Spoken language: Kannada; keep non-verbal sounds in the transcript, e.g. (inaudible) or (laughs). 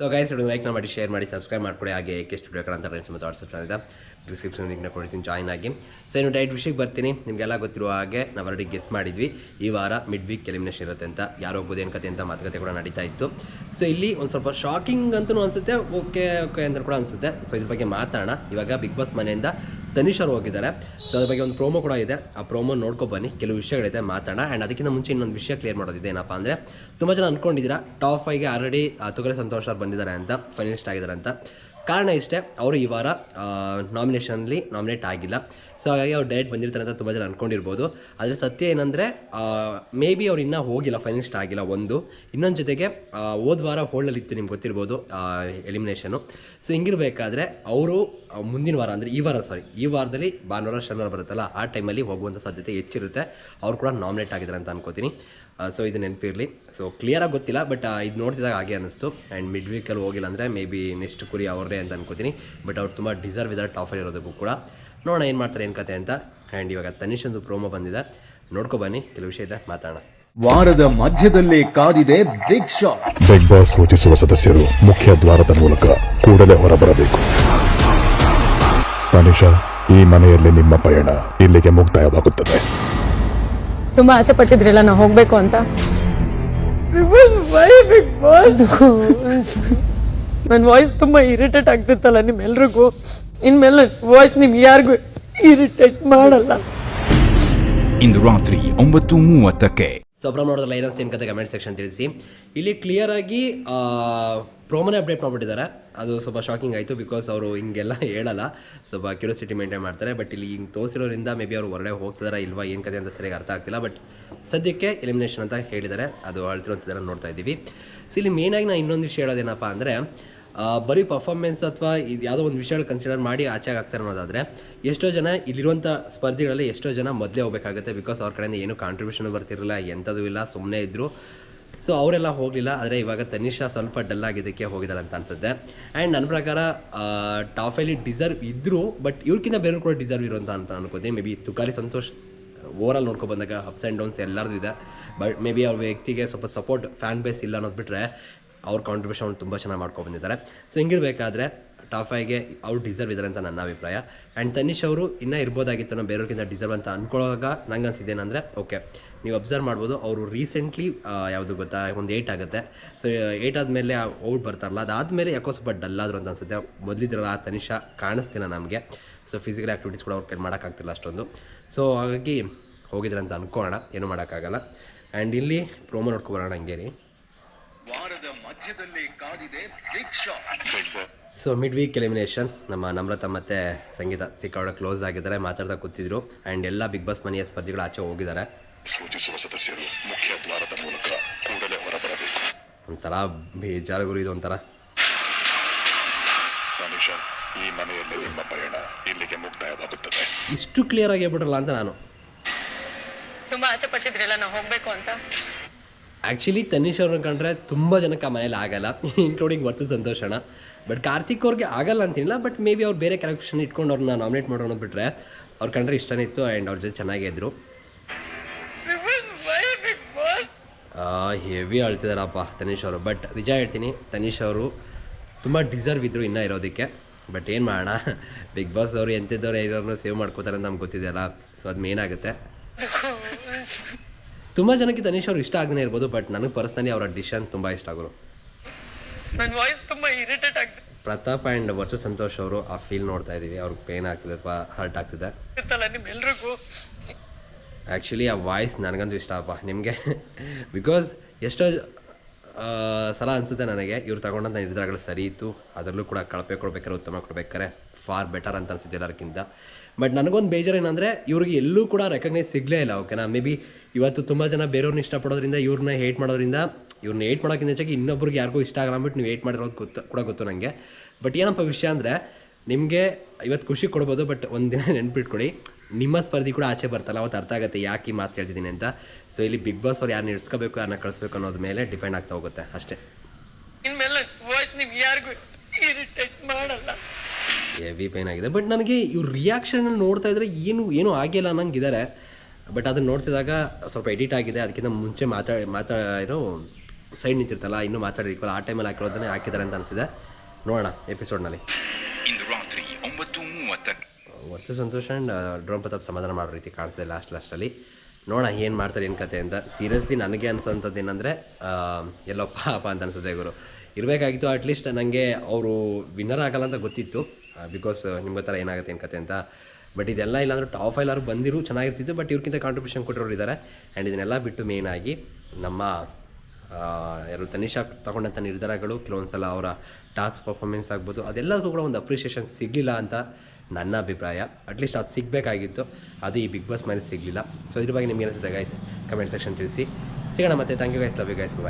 ಸೊ ಗೈಸ್ ಲೈಕ್ ಮಾಡಿ ಶೇರ್ ಮಾಡಿ ಸಬ್ಸ್ಕ್ರೈಬ್ ಮಾಡಿಕೊಡಿ. ಹಾಗೆ ಏಕೆ ಸ್ಟುಡಿಯೋ ಕಡೆ ಅಂತ ಫ್ರೆಂಡ್ಸ್ ಮತ್ತು ವಾಟ್ಸಪ್ ಚಾನಲ್ ಡಿಸ್ಕ್ರಿಪ್ಷನ್ ಲಿಂಕ್ನ ಕೊಡ್ತೀನಿ ಜಾಯ್ನ್ ಆಗಿ. ಸೊ ಇನ್ನು ಡೈಟ್ ವಿಷಯಕ್ಕೆ ಬರ್ತೀನಿ. ನಿಮಗೆಲ್ಲ ಗೊತ್ತಿರುವ ಹಾಗೆ ನಾವು ಆಲ್ರೆಡಿ ಗೆಸ್ ಮಾಡಿದ್ವಿ. ಈ ವಾರ ಮಿಡ್ ವೀಕ್ ಎಲಿಮಿನೇಷನ್ ಇರುತ್ತೆ ಅಂತ. ಯಾರು ಹೋಗ್ಬೋದು, ಏನು ಕತೆ ಅಂತ ಮಾತುಕತೆ ಕೂಡ ನಡೀತಾ ಇತ್ತು. ಸೊ ಇಲ್ಲಿ ಒಂದು ಸ್ವಲ್ಪ ಶಾಕಿಂಗ್ ಅಂತಲೂ ಅನಿಸುತ್ತೆ ಓಕೆ ಓಕೆ ಅಂತ ಕೂಡ ಅನಿಸುತ್ತೆ. ಸೊ ಇದ್ರ ಬಗ್ಗೆ ಮಾತಾಡೋಣ. ಇವಾಗ ಬಿಗ್ ಬಾಸ್ ಮನೆಯಿಂದ ತನಿಷ್ ಅವರು ಹೋಗಿದ್ದಾರೆ. ಸೊ ಅದ್ರ ಬಗ್ಗೆ ಒಂದು ಪ್ರೋಮೋ ಕೂಡ ಇದೆ. ಆ ಪ್ರೋಮೋ ಬನ್ನಿ. ಕೆಲವು ವಿಷಯಗಳಿದೆ, ಮಾತಾಡೋಣ. ಆ್ಯಂಡ್ ಅದಕ್ಕಿಂತ ಮುಂಚೆ ಇನ್ನೊಂದು ವಿಷಯ ಕ್ಲಿಯರ್ ಮಾಡೋದಿದೆ ಏನಪ್ಪ ಅಂದರೆ, ತುಂಬ ಜನ ಅಂದ್ಕೊಂಡಿದ್ದೀರಾ ಟಾಪ್ ಫೈವ್ಗೆ ಆಲ್ರೆಡಿ ತುಗರೆ ಸಂತೋಷ್ ಅವ್ರು ಬಂದಿದ್ದಾರೆ ಅಂತ ಫೈನಲಿಸ್ಟ್ ಆಗಿದ್ದಾರೆ ಅಂತ. ಕಾರಣ ಇಷ್ಟೇ, ಅವರು ಈ ವಾರ ನಾಮಿನೇಷನಲ್ಲಿ ನಾಮಿನೇಟ್ ಆಗಿಲ್ಲ. ಸೊ ಹಾಗಾಗಿ ಅವ್ರು ಡೈರೆಕ್ಟ್ ಬಂದಿರ್ತಾರೆ ಅಂತ ತುಂಬ ಜನ ಅಂದ್ಕೊಂಡಿರ್ಬೋದು ಆದರೆ ಸತ್ಯ ಏನಂದರೆ ಮೇ ಬಿ ಅವ್ರು ಇನ್ನೂ ಹೋಗಿಲ್ಲ ಫೈನಲಿಸ್ಟ್ ಆಗಿಲ್ಲ ಒಂದು. ಇನ್ನೊಂದು ಜೊತೆಗೆ ಹೋದ್ ವಾರ ಹೋಲ್ಡಲ್ಲಿತ್ತು ನಿಮ್ಗೆ ಗೊತ್ತಿರ್ಬೋದು ಎಲಿಮಿನೇಷನು ಸೊ ಹಿಂಗಿರ್ಬೇಕಾದ್ರೆ, ಅವರು ಮುಂದಿನ ವಾರ ಅಂದರೆ ಈ ವಾರ ಸಾರಿ ಈ ವಾರದಲ್ಲಿ ಭಾನುವಾರ ಶನಿವಾರ ಬರುತ್ತಲ್ಲ ಆ ಟೈಮಲ್ಲಿ ಹೋಗುವಂಥ ಸಾಧ್ಯತೆ ಹೆಚ್ಚಿರುತ್ತೆ. ಅವ್ರು ಕೂಡ ನಾಮಿನೇಟ್ ಆಗಿದ್ದಾರೆ ಅಂತ ಅನ್ಕೋತೀನಿ. ಸೊ ಇದು ನೆನಪಿರಲಿ. ಸೊ ಕ್ಲಿಯರಾಗಿ ಗೊತ್ತಿಲ್ಲ ಬಟ್ ಇದು ನೋಡ್ತಿದ್ದಾಗ ಹಾಗೆ ಅನ್ನಿಸ್ತು ಆ್ಯಂಡ್ ಮಿಡ್ ವೀಕಲ್ಲಿ ಹೋಗಿಲ್ಲ ಅಂದರೆ ಮೇ ಬಿ ನೆಕ್ಸ್ಟ್ ಕುರಿ ಅವ್ರದೇ ಅಂತ ಅನ್ಕೋತೀನಿ. ಬಟ್ ಅವ್ರು ತುಂಬ ಡಿಸರ್ವ್ ಇದ್ದಾರೆ ಟಾಫರ್ ಇರೋದಕ್ಕೂ ಕೂಡ. ನೋಡೋಣ ಏನು ಮಾಡ್ತಾರೆ ಏನು ಕತೆ ಅಂತ. ಆ್ಯಂಡ್ ಇವಾಗ ತನಿಷ್ ಒಂದು ಪ್ರೋಮೋ ಬಂದಿದೆ. ನೋಡ್ಕೊ ಬನ್ನಿ ಕೆಲವು ವಿಷಯ ಇದೆ ಮಾತಾಡೋಣ. ವಾರದ ಮಧ್ಯದಲ್ಲೇ ಕಾದಿದೆ ಬಿಗ್ ಶಾಟ್ ಬಿಗ್ ಬಾಸ್ ಸೂಚಿಸುವ ಸದಸ್ಯರು ಮುಖ್ಯ ದ್ವಾರದ ಮೂಲಕ ಕೂಡಲೇ ಹೊರಬರಬೇಕು. ತನಿಷಾ ಈ ಮನೆಯಲ್ಲಿ ನಿಮ್ಮ ಪಯಣ ಇಲ್ಲಿಗೆ ಮುಕ್ತಾಯವಾಗುತ್ತದೆ. ತುಂಬಾ ಆಸೆ ಪಟ್ಟಿದ್ರಲ್ಲ ನಾವು ಹೋಗ್ಬೇಕು ಅಂತ? ನನ್ನ ವಾಯ್ಸ್ ತುಂಬಾ ಇರಿಟೇಟ್ ಆಗ್ತಿತ್ತಲ್ಲ ನಿಮ್ಮೆಲ್ರಿಗೂ. ಇನ್ಮೇಲೆ ವಾಯ್ಸ್ ನಿಮ್ಗೆ ಯಾರಿಗೂ ಇರಿಟೇಟ್ ಮಾಡಲ್ಲ. ಇಂದು ರಾತ್ರಿ ಒಂಬತ್ತು ಮೂವತ್ತಕ್ಕೆ ಸೊ ಪ್ರಾಬ್ಲಮ್ ನೋಡಿದ್ರೆ ಲೈನಸ್ ಏನು ಕತೆ ಕಮೆಂಟ್ ಸೆಕ್ಷನ್ ತಿಳಿಸಿ. ಇಲ್ಲಿ ಕ್ಲಿಯರ್ ಆಗಿ ಪ್ರೋಮೋನೇ ಅಪ್ಡೇಟ್ ಮಾಡಿಬಿಟ್ಟಿದ್ದಾರೆ. ಅದು ಸ್ವಲ್ಪ ಶಾಕಿಂಗ್ ಆಯಿತು ಬಿಕಾಸ್ ಅವರು ಹಿಂಗೆಲ್ಲ ಹೇಳಲ್ಲ. ಸ್ವಲ್ಪ ಕ್ಯೂರಿಯಾಸಿಟಿ ಮೇಂಟೈನ್ ಮಾಡ್ತಾರೆ. ಬಟ್ ಇಲ್ಲಿ ಹಿಂಗೆ ತೋರಿಸಿರೋದ್ರಿಂದ ಮೇ ಬಿ ಅವರು ಹೊರಗಡೆ ಹೋಗ್ತಿದಾರಾ ಇಲ್ವಾ, ಏನು ಕತೆ ಅಂತ ಸರಿಯಾಗಿ ಅರ್ಥ ಆಗ್ತಿಲ್ಲ. ಬಟ್ ಸದ್ಯಕ್ಕೆ ಎಲಿಮಿನೇಷನ್ ಅಂತ ಹೇಳಿದ್ದಾರೆ. ಅದು ಅಳ್ತಿರೋಂಥದ್ದೆಲ್ಲ ನೋಡ್ತಾ ಇದ್ದೀವಿ. ಸೊ ಇಲ್ಲಿ ಮೇನಾಗಿ ನಾನು ಇನ್ನೊಂದು ವಿಷಯ ಹೇಳೋದೇನಪ್ಪ ಅಂದರೆ ಬರೀ ಪರ್ಫಾರ್ಮೆನ್ಸ್ ಅಥವಾ ಇದು ಯಾವುದೋ ಒಂದು ವಿಷಯಗಳು ಕನ್ಸಿಡರ್ ಮಾಡಿ ಆಚೆಗೆ ಆಗ್ತಾರೆ ಅನ್ನೋದಾದರೆ ಎಷ್ಟೋ ಜನ ಇಲ್ಲಿರುವಂಥ ಸ್ಪರ್ಧೆಗಳಲ್ಲಿ ಎಷ್ಟೋ ಜನ ಮೊದಲೇ ಹೋಗಬೇಕಾಗುತ್ತೆ ಬಿಕಾಸ್ ಅವ್ರ ಕಡೆಯಿಂದ ಏನೂ ಕಾಂಟ್ರಿಬ್ಯೂಷನ್ ಬರ್ತಿರಲಿಲ್ಲ ಎಂಥದ್ದು ಇಲ್ಲ ಸುಮ್ಮನೆ ಇದ್ದರು ಸೊ ಅವರೆಲ್ಲ ಹೋಗಲಿಲ್ಲ, ಆದರೆ ಇವಾಗ ತನಿಷಾ ಸ್ವಲ್ಪ ಡಲ್ ಆಗಿದ್ದಕ್ಕೆ ಹೋಗಿದ್ದಾರೆ ಅಂತ ಅನ್ಸುತ್ತೆ. ಆ್ಯಂಡ್ ನನ್ನ ಪ್ರಕಾರ ಟಾಫಲ್ಲಿ ಡಿಸರ್ವ್ ಇದ್ದರು ಬಟ್ ಇವ್ರಿಗಿಂತ ಬೇರೆಯವ್ರು ಕೂಡ ಡಿಸರ್ವ್ ಇರುವಂತ ಅಂತ ಅನ್ಕೋತೀನಿ. May be Tukali Santosh overall ಬಂದಾಗ ಅಪ್ಸ್ ಆ್ಯಂಡ್ ಡೌನ್ಸ್ ಎಲ್ಲರದು ಇದೆ. ಬಟ್ ಮೇ ಬಿ ಅವ್ರ ವ್ಯಕ್ತಿಗೆ ಸ್ವಲ್ಪ ಸಪೋರ್ಟ್ ಫ್ಯಾನ್ ಬೇಸ್ ಇಲ್ಲ ಅನ್ನೋದು ಬಿಟ್ಟರೆ ಅವ್ರ ಕಾಂಟ್ರಿಬ್ಯೂಷನ್ ತುಂಬ ಚೆನ್ನಾಗಿ ಮಾಡ್ಕೊಂಡು ಬಂದಿದ್ದಾರೆ. ಸೊ ಹಿಂಗಿರಬೇಕಾದ್ರೆ ಟಾಪ್ ಫೈವ್ಗೆ ಅವ್ರು ಡಿಸರ್ವ್ ಇದ್ದಾರೆ ಅಂತ ನನ್ನ ಅಭಿಪ್ರಾಯ. ಆ್ಯಂಡ್ ತನಿಷ್ ಅವರು ಇನ್ನೂ ಇರ್ಬೋದಾಗಿತ್ತು ನಾವು ಬೇರೆಯವ್ರಿಗಿಂತ ಡಿಸರ್ವ್ ಅಂತ ಅನ್ಕೊಳ್ಳೋವಾಗ ನಂಗೆ ಅನ್ಸಿದ್ದೇನೆಂದರೆ ಓಕೆ ನೀವು ಅಬ್ಸರ್ವ್ ಮಾಡ್ಬೋದು. ಅವರು ರೀಸೆಂಟ್ಲಿ ಯಾವುದು ಗೊತ್ತಾ? ಒಂದು ಏಟ್ ಆಗುತ್ತೆ. ಸೊ ಏಟ್ ಆದಮೇಲೆ ಔಟ್ ಬರ್ತಾರಲ್ಲ, ಅದಾದಮೇಲೆ ಯಾಕೋ ಸ್ವಲ್ಪ ಡಲ್ ಆದರು ಅಂತ ಅನ್ಸುತ್ತೆ. ಮೊದಲಿದ್ರಲ್ಲ ಆ ತನಿಷ ಕಾಣಿಸ್ತಿಲ್ಲ ನಮಗೆ. ಸೊ ಫಿಸಿಕಲ್ ಆ್ಯಕ್ಟಿವಿಟೀಸ್ ಕೂಡ ಅವ್ರ ಮಾಡೋಕ್ಕಾಗ್ತಿಲ್ಲ ಅಷ್ಟೊಂದು. ಸೊ ಹಾಗಾಗಿ ಹೋಗಿದ್ರೆ ಅಂತ ಅನ್ಕೊಳ್ಳೋಣ ಏನು ಮಾಡೋಕ್ಕಾಗಲ್ಲ. ಆ್ಯಂಡ್ ಇಲ್ಲಿ ಪ್ರೋಮೋ ನೋಡ್ಕೊಬರೋಣ ಹಂಗೇರಿ. ವಾರದ ಮಧ್ಯದಲ್ಲಿ ಕಾದಿದೆ big shot. So mid week elimination ನಮ್ಮ ನಮ್ರತ ಮತ್ತು ಸಂಗೀತ ಸಿಕ್ಕಾಡ ಕ್ಲೋಸ್ ಆಗಿದ್ದಾರೆ ಮಾತಾಡ್ತಾ ಕೂತಿದ್ರು. ಆ್ಯಂಡ್ ಎಲ್ಲ ಬಿಗ್ ಬಾಸ್ ಮನೆಯ ಸ್ಪರ್ಧಿಗಳು ಆಚೆ ಹೋಗಿದ್ದಾರೆ. ಸೂಚಿಸುವ ಸದಸ್ಯರು ಮುಖ್ಯ ದ್ವಾರದ ಮೂಲಕ ಕೂಡಲೇ ಹೊರಬರಬೇಕು. ಒಂಥರ ಬೇಜಾರು ಗುರು ಇದು ಒಂಥರ. ತನಿಷಾ ಈ ಮನೆಯಲ್ಲಿ ನಿಮ್ಮ ಪಯಣ ಇಲ್ಲಿಗೆ ಮುಕ್ತಾಯವಾಗುತ್ತದೆ. ಇಷ್ಟು ಕ್ಲಿಯರ್ ಆಗಿ ಬಿಡ್ರಲ್ಲ ಅಂತ ನಾನು. ತುಂಬಾ ಆಸೆ ಪಟ್ಟಿದ್ರಲ್ಲ ನಾವು ಹೋಗ್ಬೇಕು ಅಂತ? ಆ್ಯಕ್ಚುಲಿ ತನಿಷ್ ಅವ್ರನ್ನ ಕಂಡ್ರೆ ತುಂಬ ಜನಕ್ಕೆ ಆ ಮನೇಲಿ ಆಗಲ್ಲ ಇನ್ಕ್ಲೂಡಿಂಗ್ ವರ್ತು ಸಂತೋಷಣ ಬಟ್ ಕಾರ್ತಿಕ್ ಅವ್ರಿಗೆ ಆಗಲ್ಲ ಅಂತಿಲ್ಲ ಬಟ್ ಮೇ ಬಿ ಅವ್ರು ಬೇರೆ ಕ್ಯಾರೆಕ್ಷನ್ ಇಟ್ಕೊಂಡು ಅವ್ರನ್ನ ನಾಮಿನೇಟ್ ಮಾಡೋಣ ಬಿಟ್ಟರೆ ಅವ್ರು ಕಂಡ್ರೆ ಇಷ್ಟನೇ ಇತ್ತು ಆ್ಯಂಡ್ ಅವ್ರ ಜೊತೆ ಚೆನ್ನಾಗೇ ಇದ್ದರು ಹೆವಿ ಅಳ್ತಿದಾರಪ್ಪ ತನೀಶ್ ಅವರು. ಬಟ್ ನಿಜ ಹೇಳ್ತೀನಿ ತನೀಶ್ ಅವರು ತುಂಬ ಡಿಸರ್ವ್ ಇದ್ದರು ಇನ್ನೂ ಇರೋದಕ್ಕೆ. ಬಟ್ ಏನು ಮಾಡೋಣ ಬಿಗ್ ಬಾಸ್ ಅವರು ಎಂಥದ್ದವ್ರು ಯಾರನ್ನು ಸೇವ್ ಮಾಡ್ಕೋತಾರೆ ಅಂತ ನಮ್ಗೆ ಗೊತ್ತಿದೆಯಲ್ಲ ಸೊ ಅದು ಮೇನ್ ಆಗುತ್ತೆ. ತುಂಬ ಜನಕ್ಕೆ ತನೀಶ್ ಅವರು ಇಷ್ಟ ಆಗದೇ ಇರ್ಬೋದು ಬಟ್ ನನಗೆ ಪರ್ಸ್ನಲಿ ಅವರ ಡಿಶನ್ ತುಂಬ ಇಷ್ಟ ಆಗೋರು ನನ್ನ ವಾಯ್ಸ್ ತುಂಬಾ ಇರಿಟೇಟ್ ಪ್ರತಾಪ್ ಆ್ಯಂಡ್ ವರ್ಚು ಸಂತೋಷ್ ಅವರು ಆ ಫೀಲ್ ನೋಡ್ತಾ ಇದ್ದೀವಿ ಅವ್ರಿಗೆ ಪೇನ್ ಆಗ್ತಿದೆ ಅಥವಾ ಹರ್ಟ್ ಆಗ್ತಿದೆ. ನಿಮ್ಮೆಲ್ರಿಗೂ ಆ್ಯಕ್ಚುಲಿ ಆ ವಾಯ್ಸ್ ನನಗಂತೂ ಇಷ್ಟ ಅಪ್ಪ ನಿಮಗೆ? ಬಿಕಾಸ್ (laughs) ಎಷ್ಟೋ ಸಲ ಅನಿಸುತ್ತೆ ನನಗೆ. ಇವ್ರು ತಗೊಂಡಂಥ ನಿರ್ಧಾರಗಳು ಸರಿ ಇತ್ತು. ಅದರಲ್ಲೂ ಕೂಡ ಕಳಪೆ ಕೊಡ್ಬೇಕಾದ್ರೆ, ಉತ್ತಮ ಕೊಡ್ಬೇಕಾದ್ರೆ ಫಾರ್ ಬೆಟರ್ ಅಂತ ಅನಿಸುತ್ತೆ ಎಲ್ಲರಿಗಿಂತ ಬಟ್ ನನಗೊಂದು ಬೇಜಾರು ಏನಂದರೆ, ಇವ್ರಿಗೆ ಎಲ್ಲೂ ಕೂಡ ರೆಕಗ್ನೈಸ್ ಸಿಗಲೇ ಇಲ್ಲ ಓಕೆನಾ ಮೇ ಬಿ ಇವತ್ತು ತುಂಬ ಜನ ಬೇರೆಯವ್ರನ್ನ ಇಷ್ಟಪಡೋದ್ರಿಂದ ಇವ್ರನ್ನ ಹೇಟ್ ಮಾಡೋದ್ರಿಂದ ಇವ್ರನ್ನ ಏಟ್ ಮಾಡೋಕ್ಕಿಂತ ಹೆಚ್ಚಾಗಿ ಇನ್ನೊಬ್ರಿಗೆ ಯಾರಿಗೂ ಇಷ್ಟ ಆಗಲ್ಲ ಅಂದ್ಬಿಟ್ಟು ನೀವು ಏಟ್ ಮಾಡಿರೋದು ಗೊತ್ತು, ಕೂಡ ಗೊತ್ತು ನನಗೆ ಬಟ್ ಏನಪ್ಪ ವಿಷಯ ಅಂದರೆ ನಿಮಗೆ ಇವತ್ತು ಖುಷಿ ಕೊಡ್ಬೋದು ಬಟ್ ಒಂದಿನ ನೆನ್ಪಿಟ್ಕೊಳ್ಳಿ. ನಿಮ್ಮ ಸ್ಪರ್ಧಿ ಕೂಡ ಆಚೆ ಬರ್ತಲ್ಲ ಅವತ್ತು ಅರ್ಥ ಆಗುತ್ತೆ ಯಾಕೆ ಈ ಮಾತು ಹೇಳ್ತಿದ್ದೀನಿ ಅಂತ. ಸೊ ಇಲ್ಲಿ ಬಿಗ್ ಬಾಸ್ ಅವ್ರು ಯಾರನ್ನ ಇಡ್ಸ್ಕೋಬೇಕು ಯಾರನ್ನ ಕಳಿಸ್ಬೇಕು ಅನ್ನೋದ್ರ ಮೇಲೆ ಡಿಪೆಂಡ್ ಆಗ್ತಾ ಹೋಗುತ್ತೆ ಅಷ್ಟೇ. ಇನ್ಮೇಲೆ ವಾಯ್ಸ್ ನಿಮ್ಗೆ ಯಾರಿಗೂ ಇರಿಟೇಟ್ ಮಾಡಲ್ಲ. ಹೆವಿ ಪೇನ್ ಆಗಿದೆ. ಬಟ್ ನನಗೆ ಇವ್ರ ರಿಯಾಕ್ಷನ್ ನೋಡ್ತಾ ಇದ್ರೆ ಏನು ಏನೂ ಆಗಿಲ್ಲ ಅನ್ನಂಗಿದ್ದಾರೆ. ಬಟ್ ಅದನ್ನ ನೋಡ್ತಿದ್ದಾಗ ಸ್ವಲ್ಪ ಎಡಿಟ್ ಆಗಿದೆ ಅದಕ್ಕಿಂತ ಮುಂಚೆ ಮಾತಾಡಿ ಮಾತಾಡಿರೋ ಏನು ಸೈಡ್ ನಿಂತಿರ್ತಲ್ಲ ಇನ್ನೂ ಮಾತಾಡಿರ್ಕೊಳ್ಳ ಆ ಟೈಮಲ್ಲಿ ಹಾಕಿರೋದನ್ನೇ ಹಾಕಿದ್ದಾರೆ ಅಂತ ಅನಿಸಿದೆ. ನೋಡೋಣ ಎಪಿಸೋಡ್ನಲ್ಲಿ ಇಂದು ರಾತ್ರಿ ಒಂಬತ್ತು, ಮೂವತ್ತಕ್ಕೆ. ಆ್ಯಂಡ್ ಡ್ರೋನ್ ಪ್ರತಾಪ್ ಸಮಾಧಾನ ಮಾಡೋ ರೀತಿ ಕಾಣಿಸ್ದೆ ಲಾಸ್ಟ್ ಲಾಸ್ಟಲ್ಲಿ ನೋಡೋಣ ಏನು ಮಾಡ್ತಾರೆ, ಏನು ಕತೆ ಅಂತ. ಸೀರಿಯಸ್ಲಿ ನನಗೆ ಅನ್ಸೋಂಥದ್ದು ಏನಂದರೆ ಎಲ್ಲೋ ಪಾಪ ಅಂತ ಅನಿಸುತ್ತೆ ಗುರು. ಇರಬೇಕಾಗಿತ್ತು ಅಟ್ಲೀಸ್ಟ್ ನನಗೆ ಅವರು ವಿನ್ನರ್ ಆಗಲ್ಲ ಅಂತ ಗೊತ್ತಿತ್ತು. ಬಿಕಾಸ್ ನಿಮ್ಗೆ ಥರ ಏನಾಗುತ್ತೆ, ಏನು ಕತೆ ಅಂತ. ಬಟ್ ಇದೆಲ್ಲ ಇಲ್ಲಾಂದ್ರೆ ಟಾಪ್ ಫೈಲ್ ಯಾರು ಬಂದಿರು, ಚೆನ್ನಾಗಿರ್ತಿತ್ತು ಬಟ್ ಇವ್ರಿಗಿಂತ ಕಾಂಟ್ರಿಬ್ಯೂಷನ್ ಕೊಟ್ಟಿರೋರು ಇದ್ದಾರೆ ಆ್ಯಂಡ್ ಇದನ್ನೆಲ್ಲ ಬಿಟ್ಟು ಮೇನ್ ಆಗಿ ನಮ್ಮ ಯಾರು, ತನಿಷಾ ತಗೊಂಡಂಥ ನಿರ್ಧಾರಗಳು ಕೆಲವೊಂದು ಸಲ ಅವರ ಟಾಸ್ಕ್ ಪರ್ಫಾರ್ಮೆನ್ಸ್ ಆಗ್ಬೋದು. ಅದೆಲ್ಲದಕ್ಕೂ ಕೂಡ ಒಂದು ಅಪ್ರಿಷಿಯೇಷನ್ ಸಿಗಲಿಲ್ಲ ಅಂತ ನನ್ನ ಅಭಿಪ್ರಾಯ. ಅಟ್ಲೀಸ್ಟ್ ಅದು ಸಿಗಬೇಕಾಗಿತ್ತು. ಅದು ಈ ಬಿಗ್ ಬಾಸ್ ಮೇಲೆ ಸಿಗಲಿಲ್ಲ. ಸೊ ಇದ್ರ ಬಗ್ಗೆ ನಿಮ್ಗೆ ಅನಿಸುತ್ತೆ ಗೈಸ್ ಕಮೆಂಟ್ ಸೆಕ್ಷನ್ ತಿಳಿಸಿ. ಸಿಗೋಣ ಮತ್ತೆ. Thank you guys love you guys bye